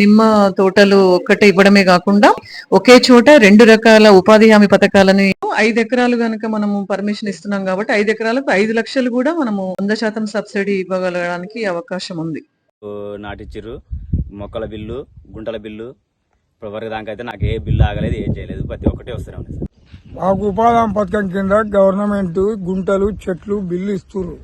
నిమ్మ తోటలు ఒక్కటే ఇవ్వడమే కాకుండా ఒకే చోట రెండు రకాల ఉపాధి హామీ పథకాలని ఐదు ఎకరాలు గనుక మనము పర్మిషన్ ఇస్తున్నాం కాబట్టి ఐదు ఎకరాలకు ఐదు లక్షలు కూడా మనము వంద శాతం సబ్సిడీ ఇవ్వగలగడానికి అవకాశం ఉంది. నాటిచ్చిర్రు. మొక్కల బిల్లు గుంటల బిల్లు. ఇప్పటివరకు దానికైతే నాకు ఏ బిల్లు ఆగలేదు ఏం చేయలేదు. ప్రతి ఒక్కటి వస్తూనే ఉంది మాకు ఉపాధి హామీ పథకం కింద గవర్నమెంట్ గుంటలు చెట్లు బిల్లు ఇస్తున్నారు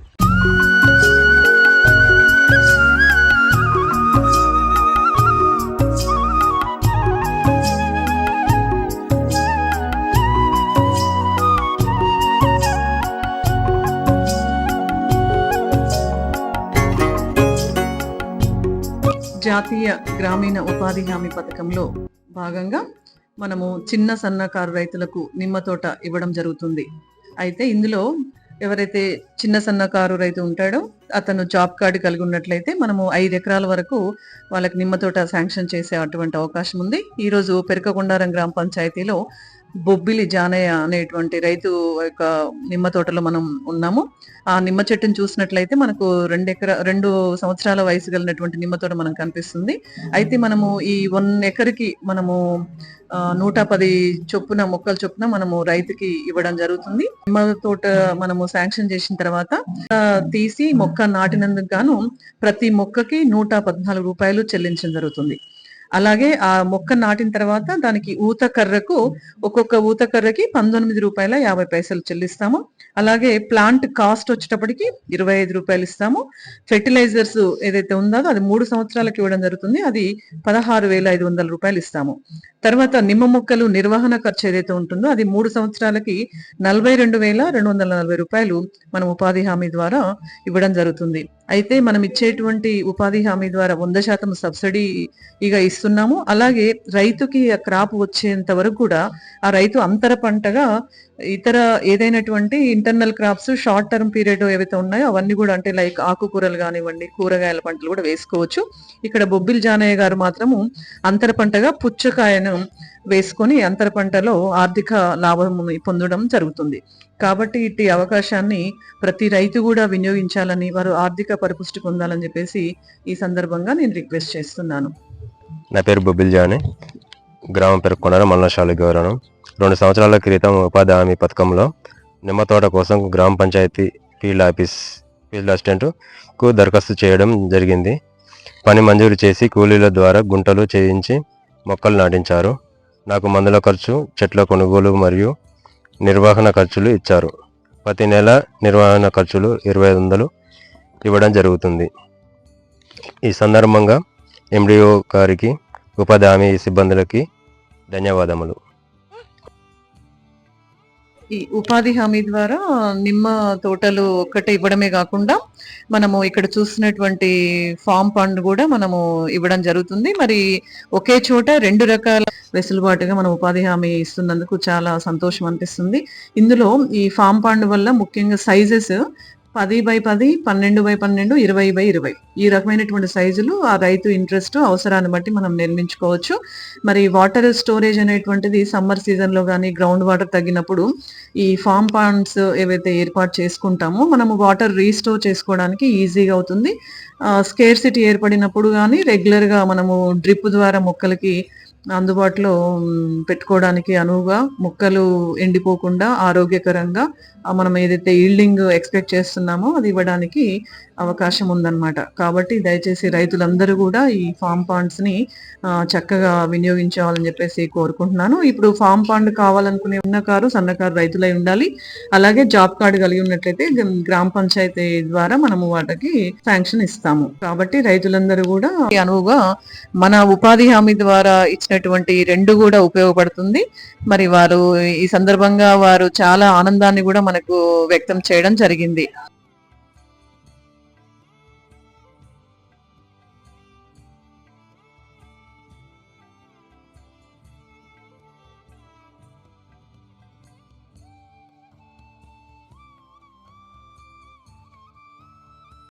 జాతీయ గ్రామీణ ఉపాధి హామీ పథకంలో భాగంగా మనము చిన్న సన్నకారు రైతులకు నిమ్మ తోట ఇవ్వడం జరుగుతుంది. అయితే ఇందులో ఎవరైతే చిన్న సన్నకారు రైతు ఉంటాడో అతను జాబ్ కార్డు కలిగి ఉన్నట్లయితే మనము ఐదు ఎకరాల వరకు వాళ్ళకి నిమ్మ తోట శాంక్షన్ చేసే అటువంటి అవకాశం ఉంది. ఈ రోజు పెరకకొండారం గ్రామ పంచాయతీలో బొబ్బిలి జానయ్య అనేటువంటి రైతు యొక్క నిమ్మ తోటలో మనం ఉన్నాము. ఆ నిమ్మ చెట్టును చూసినట్లయితే మనకు రెండు ఎకర రెండు సంవత్సరాల వయసు కలిగినటువంటి నిమ్మ తోట మనకు కనిపిస్తుంది. అయితే మనము ఈ వన్ ఎకర్కి మనము నూట పది చొప్పున మొక్కల చొప్పున మనము రైతుకి ఇవ్వడం జరుగుతుంది. నిమ్మ తోట మనము శాంక్షన్ చేసిన తర్వాత ఆ, తీసి మొక్క నాటినందుకు గాను ప్రతి మొక్కకి నూట పద్నాలుగు రూపాయలు చెల్లించడం జరుగుతుంది. అలాగే ఆ మొక్క నాటిన తర్వాత దానికి ఊత కర్రకు ఒక్కొక్క ఊత కర్రకి పంతొమ్మిది రూపాయల యాభై పైసలు చెల్లిస్తాము. అలాగే ప్లాంట్ కాస్ట్ వచ్చేటప్పటికి ఇరవై ఐదు రూపాయలు ఇస్తాము. ఫెర్టిలైజర్స్ ఏదైతే ఉందో అది మూడు సంవత్సరాలకు ఇవ్వడం జరుగుతుంది. అది పదహారు వేల ఐదు వందల రూపాయలు ఇస్తాము. తర్వాత నిమ్మ మొక్కలు నిర్వహణ ఖర్చు ఏదైతే ఉంటుందో అది మూడు సంవత్సరాలకి నలభై రెండు వేల రెండు వందల నలభై రూపాయలు మనం ఉపాధి హామీ ద్వారా ఇవ్వడం జరుగుతుంది. అయితే మనం ఇచ్చేటువంటి ఉపాధి హామీ ద్వారా వంద శాతం సబ్సిడీ ఇస్తున్నాము అలాగే రైతుకి ఆ క్రాప్ వచ్చేంత వరకు కూడా ఆ రైతు అంతర పంటగా ఇతర ఏదైనటువంటి internal crops short term period ఏవైతే ఉన్నాయో అవన్నీ కూడా అంటే లైక్ ఆకుకూరలు కానివ్వండి కూరగాయల పంటలు కూడా వేసుకోవచ్చు. ఇక్కడ బొబ్బిల్ జానయ్య గారు మాత్రము అంతర పంటగా పుచ్చకాయను వేసుకొని అంతర పంటలో ఆర్థిక లాభం పొందడం జరుగుతుంది. కాబట్టి ఇట్టి అవకాశాన్ని ప్రతి రైతు కూడా వినియోగించాలని వారు ఆర్థిక పరిపుష్టి పొందాలని చెప్పేసి ఈ సందర్భంగా నేను రిక్వెస్ట్ చేస్తున్నాను. నా పేరు బొబ్బిల్ జాని. గ్రామం పేరు కొనర మల్లశాలి గౌరవం. రెండు సంవత్సరాల క్రితం ఉపాధి హామీ పథకంలో నిమ్మ తోట కోసం గ్రామ పంచాయతీ ఫీల్డ్ ఆఫీస్ ఫీల్డ్ అసిస్టెంట్కు దరఖాస్తు చేయడం జరిగింది. పని మంజూరు చేసి కూలీల ద్వారా గుంటలు చేయించి మొక్కలు నాటించారు. నాకు మందుల ఖర్చు చెట్ల కొనుగోలు మరియు నిర్వహణ ఖర్చులు ఇచ్చారు. ప్రతి నెల నిర్వహణ ఖర్చులు ఇరవై ఐదు వందలు ఇవ్వడం జరుగుతుంది. ఈ సందర్భంగా ఎండిఓ గారికి ఉపాధి హామీ సిబ్బందులకి ధన్యవాదములు. ఈ ఉపాధి హామీ ద్వారా నిమ్మ తోటలు ఒక్కటే ఇవ్వడమే కాకుండా మనము ఇక్కడ చూస్తున్నటువంటి ఫామ్ పండ్ కూడా మనము ఇవ్వడం జరుగుతుంది. మరి ఒకే చోట రెండు రకాల వెసులుబాటుగా మనం ఉపాధి హామీ ఇస్తున్నందుకు చాలా సంతోషం అనిపిస్తుంది. ఇందులో ఈ ఫామ్ పండ్ వల్ల ముఖ్యంగా సైజెస్ పది బై పది పన్నెండు బై పన్నెండు ఇరవై బై ఇరవై. ఈ రకమైనటువంటి సైజులు ఆ రైతు ఇంట్రెస్ట్ అవసరాన్ని బట్టి మనం నిర్మించుకోవచ్చు. మరి వాటర్ స్టోరేజ్ అనేటువంటిది సమ్మర్ సీజన్లో కానీ గ్రౌండ్ వాటర్ తగ్గినప్పుడు ఈ ఫామ్ పాండ్స్ ఏవైతే ఏర్పాటు చేసుకుంటామో మనము వాటర్ రీస్టోర్ చేసుకోవడానికి ఈజీగా అవుతుంది. స్కేర్సిటీ ఏర్పడినప్పుడు కానీ రెగ్యులర్గా మనము డ్రిప్ ద్వారా మొక్కలకి అందుబాటులో పెట్టుకోవడానికి అనువుగా మొక్కలు ఎండిపోకుండా ఆరోగ్యకరంగా మనం ఏదైతే ఈల్డింగ్ ఎక్స్పెక్ట్ చేస్తున్నామో అది ఇవ్వడానికి అవకాశం ఉందన్నమాట. కాబట్టి దయచేసి రైతులందరూ కూడా ఈ ఫామ్ పాండ్స్ని చక్కగా వినియోగించాలని చెప్పేసి కోరుకుంటున్నాను. ఇప్పుడు ఫామ్ పాండ్ కావాలనుకునే ఉన్నకారు సన్నకారు రైతులై ఉండాలి. అలాగే జాబ్ కార్డు కలిగి ఉన్నట్లయితే గ్రామ పంచాయతీ ద్వారా మనము వాటికి శాంక్షన్ ఇస్తాము. కాబట్టి రైతులందరూ కూడా అనువుగా మన ఉపాధి హామీ ద్వారా ఇచ్చిన అనేటువంటి రెండు కూడా ఉపయోగపడుతుంది. మరి వారు ఈ సందర్భంగా వారు చాలా ఆనందాన్ని కూడా మనకు వ్యక్తం చేయడం జరిగింది.